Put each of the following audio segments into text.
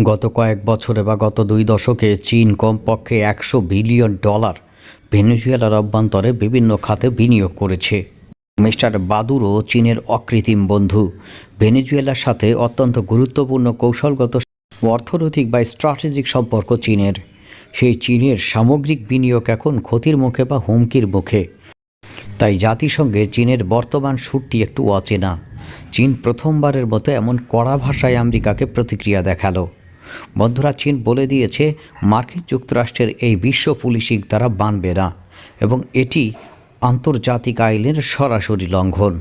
গত কয়েক বছরে বা গত দুই দশকে চীন কমপক্ষে একশো বিলিয়ন ডলার ভেনেজুয়েলার অভ্যন্তরে বিভিন্ন খাতে বিনিয়োগ করেছে। মিস্টার বাদুরও চীনের অকৃত্রিম বন্ধু। ভেনেজুয়েলার সাথে অত্যন্ত গুরুত্বপূর্ণ কৌশলগত অর্থনৈতিক বা স্ট্র্যাটেজিক সম্পর্ক চীনের। সেই চীনের সামগ্রিক বিনিয়োগ এখন ক্ষতির মুখে বা হুমকির মুখে। তাই জাতিসংঘে চীনের বর্তমান সুরটি একটু অচেনা। চীন প্রথমবারের মতো এমন কড়া ভাষায় আমেরিকাকে প্রতিক্রিয়া দেখাল। বন্ধুরা, চীন বলে দিয়েছে মার্কিন যুক্তরাষ্ট্রের এই বিশ্ব পুলিশিং তারা মানবে না এবং এটি আন্তর্জাতিক আইনের সরাসরি লঙ্ঘন।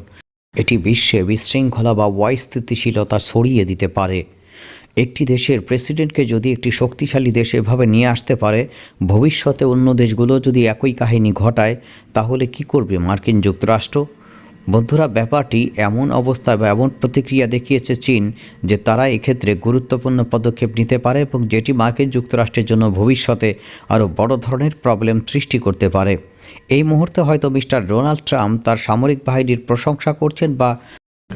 এটি বিশ্বে বিশৃঙ্খলা বা অস্থিতিশীলতা ছড়িয়ে দিতে পারে। একটি দেশের প্রেসিডেন্টকে যদি একটি শক্তিশালী দেশ এভাবে নিয়ে আসতে পারে, ভবিষ্যতে অন্য দেশগুলো যদি একই কাহিনী ঘটায়, তাহলে কি করবে মার্কিন যুক্তরাষ্ট্র? বন্ধুরা, ব্যাপারটি এমন অবস্থা বা এমন প্রতিক্রিয়া দেখিয়েছে চীন যে তারা এক্ষেত্রে গুরুত্বপূর্ণ পদক্ষেপ নিতে পারে এবং যেটি মার্কিন যুক্তরাষ্ট্রের জন্য ভবিষ্যতে আরও বড় ধরনের প্রবলেম সৃষ্টি করতে পারে। এই মুহূর্তে হয়তো মিস্টার ডোনাল্ড ট্রাম্প তার সামরিক বাহিনীর প্রশংসা করছেন বা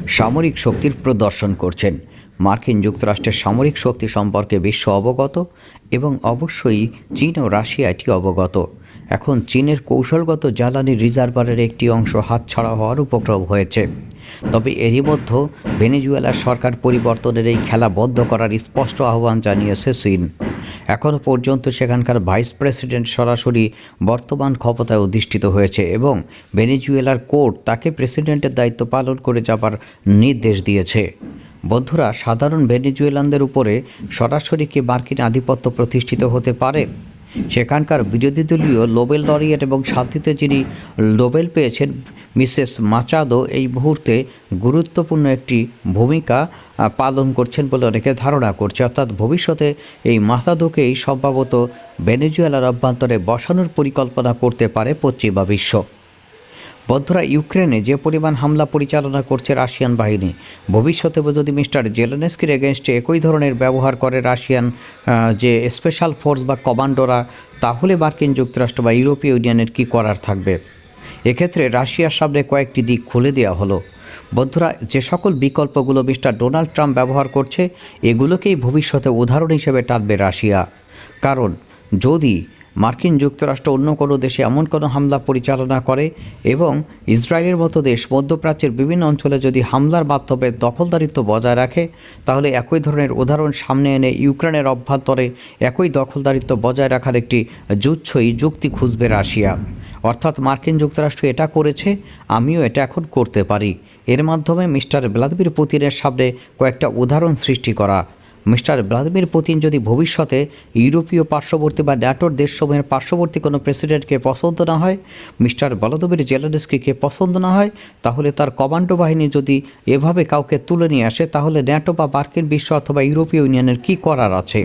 সামরিক শক্তির প্রদর্শন করছেন। মার্কিন যুক্তরাষ্ট্রের সামরিক শক্তি সম্পর্কে বিশ্ব অবগত এবং অবশ্যই চীন ও রাশিয়া এটি অবগত। এখন চীনের কৌশলগত জ্বালানি রিজার্ভারের একটি অংশ হাতছাড়া হওয়ার উপক্রম হয়েছে। তবে এরই মধ্যে ভেনেজুয়েলার সরকার পরিবর্তনের এই খেলা বন্ধ করার স্পষ্ট আহ্বান জানিয়েছে চীন। এখনও পর্যন্ত সেখানকার ভাইস প্রেসিডেন্ট সরাসরি বর্তমান ক্ষমতায় অধিষ্ঠিত হয়েছে এবং ভেনেজুয়েলার কোর্ট তাকে প্রেসিডেন্টের দায়িত্ব পালন করে যাবার নির্দেশ দিয়েছে। বন্ধুরা, সাধারণ ভেনেজুয়েলানদের উপরে সরাসরি কি মার্কিন আধিপত্য প্রতিষ্ঠিত হতে পারে? সেখানকার বিরোধী দলীয় নোবেল লরিয়েট এবং শান্তিতে যিনি নোবেল পেয়েছেন, মিসেস মাচাদো এই মুহূর্তে গুরুত্বপূর্ণ একটি ভূমিকা পালন করছেন বলে অনেকে ধারণা করছে। অর্থাৎ ভবিষ্যতে এই মাতাদোকেই সম্ভবত ভেনেজুয়েলার অভ্যন্তরে বসানোর পরিকল্পনা করতে পারে পশ্চিমা বিশ্ব। বন্ধুরা ইউক্রেনে যে পরিমাণ হামলা পরিচালনা করছে রাশিয়ান বাহিনী, ভবিষ্যতে যদি মিস্টার জেলেনস্কির এগেনস্টে একই ধরনের ব্যবহার করে রাশিয়ান যে স্পেশাল ফোর্স বা কমান্ডোরা, তাহলে মার্কিন যুক্তরাষ্ট্র বা ইউরোপীয় ইউনিয়নের কি করার থাকবে? এক্ষেত্রে রাশিয়ার সামনে কয়েকটি দিক খুলে দেওয়া হলো। বন্ধুরা, যে সকল বিকল্পগুলো মিস্টার ডোনাল্ড ট্রাম্প ব্যবহার করছে, এগুলোকেই ভবিষ্যতে উদাহরণ হিসেবে টানবে রাশিয়া। কারণ, যদি মার্কিন যুক্তরাষ্ট্র অন্য কোনো দেশে এমন কোনো হামলা পরিচালনা করে এবং ইসরায়েলের মতো দেশ মধ্যপ্রাচ্যের বিভিন্ন অঞ্চলে যদি হামলার মাধ্যমে দখলদারিত্ব বজায় রাখে, তাহলে একই ধরনের উদাহরণ সামনে এনে ইউক্রেনের অভ্যন্তরে একই দখলদারিত্ব বজায় রাখার একটি জুচ্ছই যুক্তি খুঁজবে রাশিয়া। অর্থাৎ মার্কিন যুক্তরাষ্ট্র এটা করেছে, আমিও এটা এখন করতে পারি। এর মাধ্যমে মিস্টার ভ্লাদিমির পুতিনের সামনে কয়েকটা উদাহরণ সৃষ্টি করা মিস্টার ভ্লাদিমির পুতিন যদি ভবিষ্যতে ইউরোপীয় পার্শ্ববর্তী বা ন্যাটোর দেশসমূহের পার্শ্ববর্তী কোনো প্রেসিডেন্টকে পছন্দ না হয়, মিস্টার বলদমির জেলেনস্কিকে পছন্দ না হয়, তাহলে তার কমান্ডো বাহিনী যদি এভাবে কাউকে তুলে নিয়ে আসে, তাহলে ন্যাটো বা মার্কিন বিশ্ব অথবা ইউরোপীয় ইউনিয়নের কী করার আছে?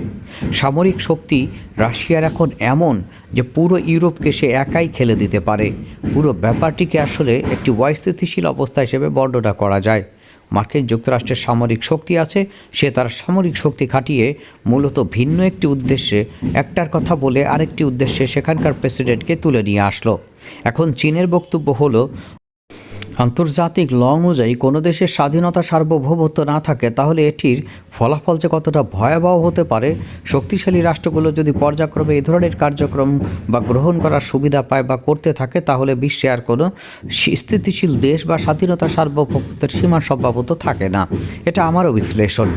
সামরিক শক্তি রাশিয়ার এখন এমন যে পুরো ইউরোপকে সে একাই খেলে দিতে পারে। পুরো ব্যাপারটিকে আসলে একটি অস্থিতিশীল অবস্থা হিসেবে বর্ণনা করা যায়। মার্কিন যুক্তরাষ্ট্রের সামরিক শক্তি আছে, সে তার সামরিক শক্তি খাটিয়ে মূলত ভিন্ন একটি উদ্দেশ্যে একটার কথা বলে আরেকটি উদ্দেশ্যে সেখানকার প্রেসিডেন্টকে তুলে নিয়ে আসলো। এখন চীনের বক্তব্য হলো আন্তর্জাতিক ল অনুযায়ী কোনো দেশের স্বাধীনতা সার্বভৌমত্ব না থাকে, তাহলে এটির ফলাফল যে কতটা ভয়াবহ হতে পারে, শক্তিশালী রাষ্ট্রগুলো যদি পর্যায়ক্রমে এই ধরনের কার্যক্রম বা গ্রহণ করার সুবিধা পায় বা করতে থাকে, তাহলে বিশ্বে আর কোনো স্থিতিশীল দেশ বা স্বাধীনতা সার্বভৌমত্বের সীমা সম্ভবত থাকে না। এটা আমারও বিশ্লেষণ।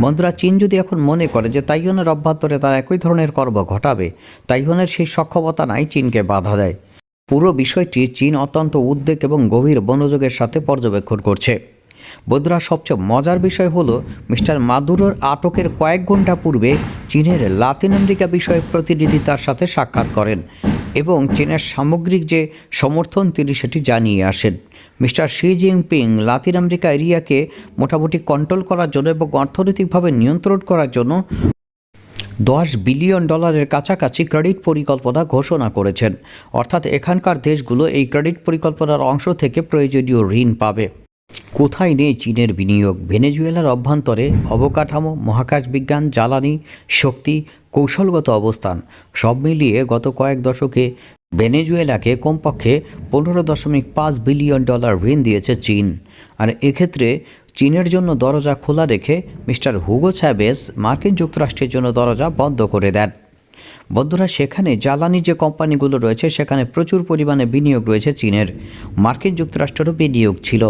বন্ধুরা, চীন যদি এখন মনে করে যে তাইওয়ানের অভ্যন্তরে তারা একই ধরনের কর্ম ঘটাবে, তাইওয়ানের সেই সক্ষমতা নাই, চীনকে বাধা দেয়। পুরো বিষয়টি চীন অত্যন্ত উদ্বেগ এবং গভীর মনোযোগের সাথে পর্যবেক্ষণ করছে। বন্ধুরা, সবচেয়ে মজার বিষয় হলো মিস্টার মাদুরোর আটকের কয়েক ঘণ্টা পূর্বে চীনের লাতিন আমেরিকা বিষয়ক প্রতিনিধি তার সাথে সাক্ষাৎ করেন এবং চীনের সামগ্রিক যে সমর্থন, তিনি সেটি জানিয়ে আসেন। Mister Xi Jinping Latin America এরিয়াকে মোটামুটি কন্ট্রোল করার জন্য এবং অর্থনৈতিকভাবে নিয়ন্ত্রণ করার জন্য দশ বিলিয়ন ডলারের কাছাকাছি ক্রেডিট পরিকল্পনা ঘোষণা করেছেন। অর্থাৎ এখানকার দেশগুলো এই ক্রেডিট পরিকল্পনার অংশ থেকে প্রয়োজনীয় ঋণ পাবে। কোথায় নেই চীনের বিনিয়োগ? ভেনেজুয়েলার অভ্যন্তরে অবকাঠামো, মহাকাশ বিজ্ঞান, জ্বালানি, শক্তি, কৌশলগত অবস্থান সব মিলিয়ে গত কয়েক দশকে ভেনেজুয়েলাকে কমপক্ষে পনেরো দশমিক পাঁচ বিলিয়ন ডলার ঋণ দিয়েছে চীন। আর এক্ষেত্রে চীনের জন্য দরজা খোলা রেখে মিস্টার হুগো ছ্যাবেস মার্কিন যুক্তরাষ্ট্রের জন্য দরজা বন্ধ করে দেন। বন্ধুরা, সেখানে জ্বালানি যে কোম্পানিগুলো রয়েছে, সেখানে প্রচুর পরিমাণে বিনিয়োগ রয়েছে চীনের। মার্কিন যুক্তরাষ্ট্রেরও বিনিয়োগ ছিল।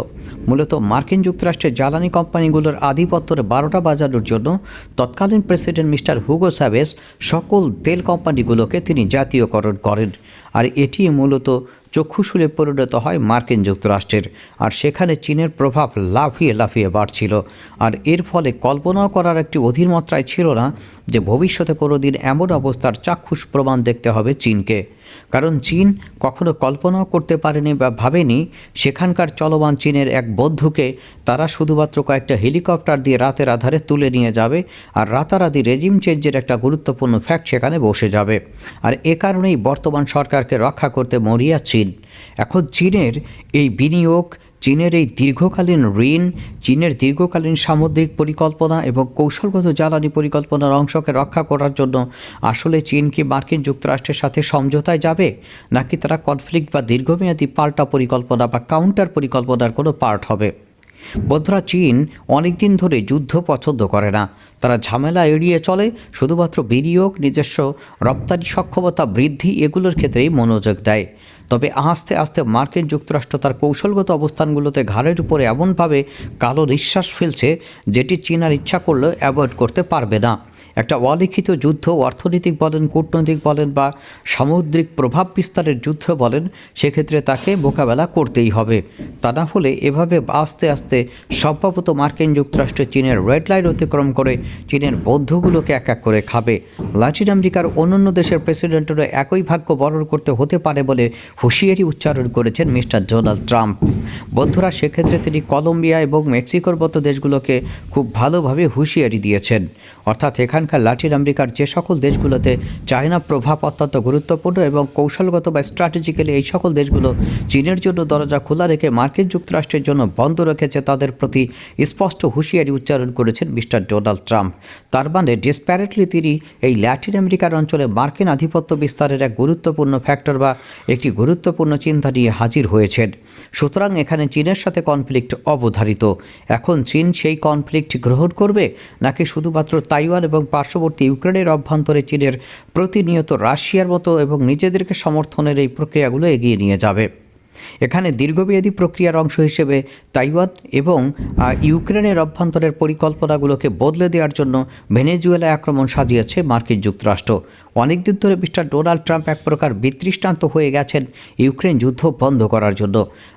মূলত মার্কিন যুক্তরাষ্ট্রের জ্বালানি কোম্পানিগুলোর আধিপত্যের বারোটা বাজানোর জন্য তৎকালীন প্রেসিডেন্ট মিস্টার হুগো স্যাভেস সকল তেল কোম্পানিগুলোকে তিনি জাতীয়করণ করেন। আর এটি মূলত চক্ষুশুলে পরিণত হয় মার্কিন যুক্তরাষ্ট্রের, আর সেখানে চীনের প্রভাব লাফিয়ে লাফিয়ে বাড়ছিল। আর এর ফলে কল্পনাও করার একটি অধীর মাত্রায় ছিল না যে ভবিষ্যতে কোনো দিন এমন অবস্থার চাক্ষুষ প্রমাণ দেখতে হবে চীনকে। কারণ চীন কখনো কল্পনাও করতে পারেনি বা ভাবেনি সেখানকার চলমান চীনের এক বন্ধুকে তারা শুধুমাত্র কয়েকটা হেলিকপ্টার দিয়ে রাতের আধারে তুলে নিয়ে যাবে আর রাতারাতি রেজিম চেঞ্জের একটা গুরুত্বপূর্ণ ফ্যাক্ট সেখানে বসে যাবে। আর এ কারণেই বর্তমান সরকারকে রক্ষা করতে মরিয়া চীন। এখন চীনের এই বিনিয়োগ চীনের এই দীর্ঘকালীন ঋণ, চীনের দীর্ঘকালীন সামুদ্রিক পরিকল্পনা এবং কৌশলগত জ্বালানি পরিকল্পনার অংশকে রক্ষা করার জন্য আসলে চীন কি মার্কিন যুক্তরাষ্ট্রের সাথে সমঝোতায় যাবে? নাকি তারা কনফ্লিক্ট বা দীর্ঘমেয়াদী পাল্টা পরিকল্পনা বা কাউন্টার পরিকল্পনার কোনো পার্ট হবে? বন্ধুরা, চীন অনেক দিন ধরে যুদ্ধ পছন্দ করে না। তারা ঝামেলা এড়িয়ে চলে, শুধুমাত্র বিনিয়োগ, নিজস্ব রপ্তানি সক্ষমতা বৃদ্ধি এগুলোর ক্ষেত্রেই মনোযোগ দেয়। তবে আস্তে আস্তে মার্কিন যুক্তরাষ্ট্র তার কৌশলগত অবস্থানগুলোতে ঘাড়ের উপরে এমনভাবে কালো নিঃশ্বাস ফেলছে, যেটি চীন আর ইচ্ছা করলেও অ্যাভয়েড করতে পারবে না। একটা অলিখিত যুদ্ধ অর্থনৈতিক বলেন, কূটনৈতিক বলেন বা সামুদ্রিক প্রভাব বিস্তারের যুদ্ধ বলেন, সেক্ষেত্রে তাকে মোকাবেলা করতেই হবে। তা না হলে এভাবে আস্তে আস্তে সম্ভবত মার্কিন যুক্তরাষ্ট্র চীনের রেড লাইন অতিক্রম করে চীনের বন্ধুগুলোকে এক এক করে খাবে। লাতিন আমেরিকার অন্যান্য দেশের প্রেসিডেন্টেরও একই ভাগ্য বরণ করতে হতে পারে বলে হুঁশিয়ারি উচ্চারণ করেছেন মিস্টার ডোনাল্ড ট্রাম্প। বন্ধুরা, সেক্ষেত্রে তিনি কলম্বিয়া এবং মেক্সিকোর মতো দেশগুলোকে খুব ভালোভাবে হুঁশিয়ারি দিয়েছেন। অর্থাৎ এখানকার লাতিন আমেরিকার যে সকল দেশগুলোতে চায়না প্রভাব অত্যন্ত গুরুত্বপূর্ণ এবং কৌশলগত বা স্ট্র্যাটেজিক্যালি এই সকল দেশগুলো চীনের জন্য দরজা খোলা রেখে মার্কিন যুক্তরাষ্ট্রের জন্য বন্ধ রেখেছে, তাদের প্রতি স্পষ্ট হুঁশিয়ারি উচ্চারণ করেছেন মিস্টার ডোনাল্ড ট্রাম্প। তার মানে ডিসপ্যারেটলি তিনি এই ল্যাটিন আমেরিকার অঞ্চলে মার্কিন আধিপত্য বিস্তারের এক গুরুত্বপূর্ণ ফ্যাক্টর বা একটি গুরুত্বপূর্ণ চিন্তা নিয়ে হাজির হয়েছেন। সুতরাং এখানে চীনের সাথে কনফ্লিক্ট অবধারিত। এখন চীন সেই কনফ্লিক্ট গ্রহণ করবে নাকি শুধুমাত্র তাইওয়ান এবং পার্শ্ববর্তী ইউক্রেনের অভ্যন্তরে চীনের প্রতিনিয়ত রাশিয়ার মতো এবং নিজেদেরকে সমর্থনের এই প্রক্রিয়াগুলো এগিয়ে নিয়ে যাবে। এখানে দীর্ঘমেয়াদী প্রক্রিয়ার অংশ হিসেবে তাইওয়ান এবং ইউক্রেনের অভ্যন্তরের পরিকল্পনাগুলোকে বদলে দেওয়ার জন্য ভেনেজুয়েলা আক্রমণ সাজিয়েছে মার্কিন যুক্তরাষ্ট্র। অনেকদিন ধরে মিস্টার ডোনাল্ড ট্রাম্প এক প্রকার বিতৃষ্টান্ত হয়ে গেছেন ইউক্রেন যুদ্ধ বন্ধ করার জন্য।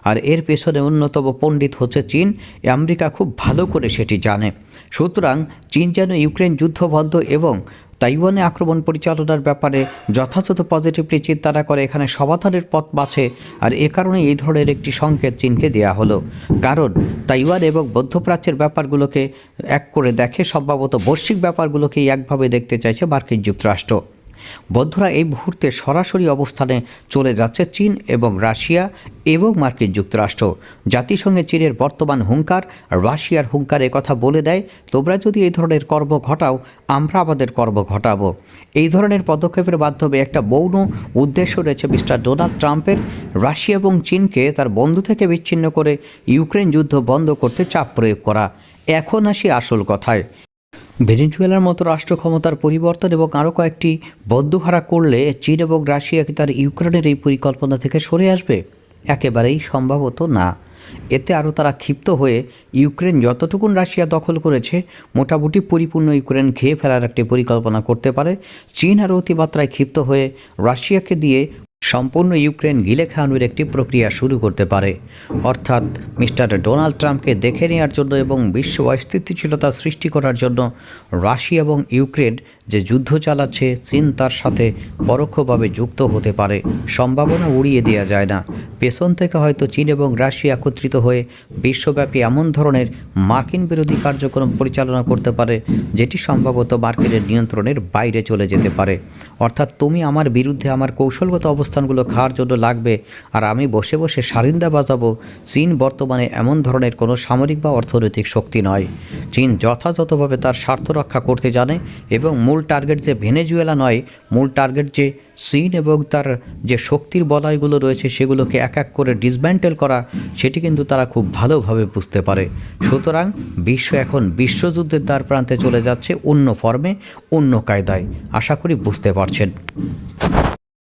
আর এর পেছনে অন্যতম পণ্ডিত হচ্ছে চীন। আমেরিকা খুব ভালো করে সেটি জানে। সুতরাং চীন যেন ইউক্রেন যুদ্ধবদ্ধ এবং তাইওয়ানে আক্রমণ পরিচালনার ব্যাপারে যথাযথ পজিটিভলি চিন্তাটা করে এখানে সমাধানের পথ বাছে আর এ কারণে এই ধরনের একটি সংকেত চীনকে দেওয়া হলো। কারণ তাইওয়ান এবং মধ্যপ্রাচ্যের ব্যাপারগুলোকে এক করে দেখে, সম্ভবত বৈশ্বিক ব্যাপারগুলোকেই একভাবে দেখতে চাইছে মার্কিন যুক্তরাষ্ট্র। বন্ধুরা এই মুহূর্তে সরাসরি অবস্থানে চলে যাচ্ছে চীন এবং রাশিয়া এবং মার্কিন যুক্তরাষ্ট্র। জাতিসংঘে চীনের বর্তমান হুঙ্কার, রাশিয়ার হুঙ্কার কথা বলে দেয়, তোমরা যদি এই ধরনের কর্ম ঘটাও, আমরা আমাদের কর্ম ঘটাবো। এই ধরনের পদক্ষেপের মাধ্যমে একটা মৌন উদ্দেশ্য রয়েছে মিস্টার ডোনাল্ড ট্রাম্পের। রাশিয়া এবং চীনকে তার বন্ধু থেকে বিচ্ছিন্ন করে ইউক্রেন যুদ্ধ বন্ধ করতে চাপ প্রয়োগ করা। এখন আসি আসল কথায়। ভেনেজুয়েলার মতো রাষ্ট্র ক্ষমতার পরিবর্তন এবং আরও কয়েকটি বদ্ধহারা করলে চীন এবং রাশিয়া কি তার ইউক্রেনের এই পরিকল্পনা থেকে সরে আসবে? একেবারেই সম্ভবত না। এতে আরও তারা ক্ষিপ্ত হয়ে ইউক্রেন যতটুকুন রাশিয়া দখল করেছে, মোটামুটি পরিপূর্ণ ইউক্রেন খেয়ে ফেলার একটি পরিকল্পনা করতে পারে। চীন আরও অতিমাত্রায় ক্ষিপ্ত হয়ে রাশিয়াকে দিয়ে সম্পূর্ণ ইউক্রেন গিলে খাওয়ানোর একটি প্রক্রিয়া শুরু করতে পারে। অর্থাৎ মিস্টার ডোনাল্ড ট্রাম্পকে দেখে নেওয়ার জন্য এবং বিশ্ব অস্থিতিশীলতা সৃষ্টি করার জন্য রাশিয়া এবং ইউক্রেন যে যুদ্ধ চালাচ্ছে, চীন তার সাথে পরোক্ষভাবে যুক্ত হতে পারে। সম্ভাবনা উড়িয়ে দেওয়া যায় না। পেছন থেকে হয়তো চীন এবং রাশিয়া একত্রিত হয়ে বিশ্বব্যাপী এমন ধরনের মার্কিন বিরোধী কার্যক্রম পরিচালনা করতে পারে, যেটি সম্ভবত মার্কিনের নিয়ন্ত্রণের বাইরে চলে যেতে পারে। অর্থাৎ তুমি আমার বিরুদ্ধে আমার কৌশলগত অবস্থানগুলো খাওয়ার জন্য লাগবে, আর আমি বসে বসে সারিন্দা বাজাবো। চীন বর্তমানে এমন ধরনের কোনো সামরিক বা অর্থনৈতিক শক্তি নয়। চীন যথাযথভাবে তার স্বার্থ রক্ষা করতে জানে এবং মূল টার্গেট যে ভেনেজুয়েলা নয়, মূল টার্গেট যে চীন এবং তার যে শক্তির বলয়গুলো রয়েছে সেগুলোকে এক এক করে ডিসব্যান্টেল করা, সেটি কিন্তু তারা খুব ভালোভাবে বুঝতে পারে। সুতরাং বিশ্ব এখন বিশ্বযুদ্ধের দ্বার প্রান্তে চলে যাচ্ছে অন্য ফর্মে অন্য কায়দায়। আশা করি বুঝতে পারছেন।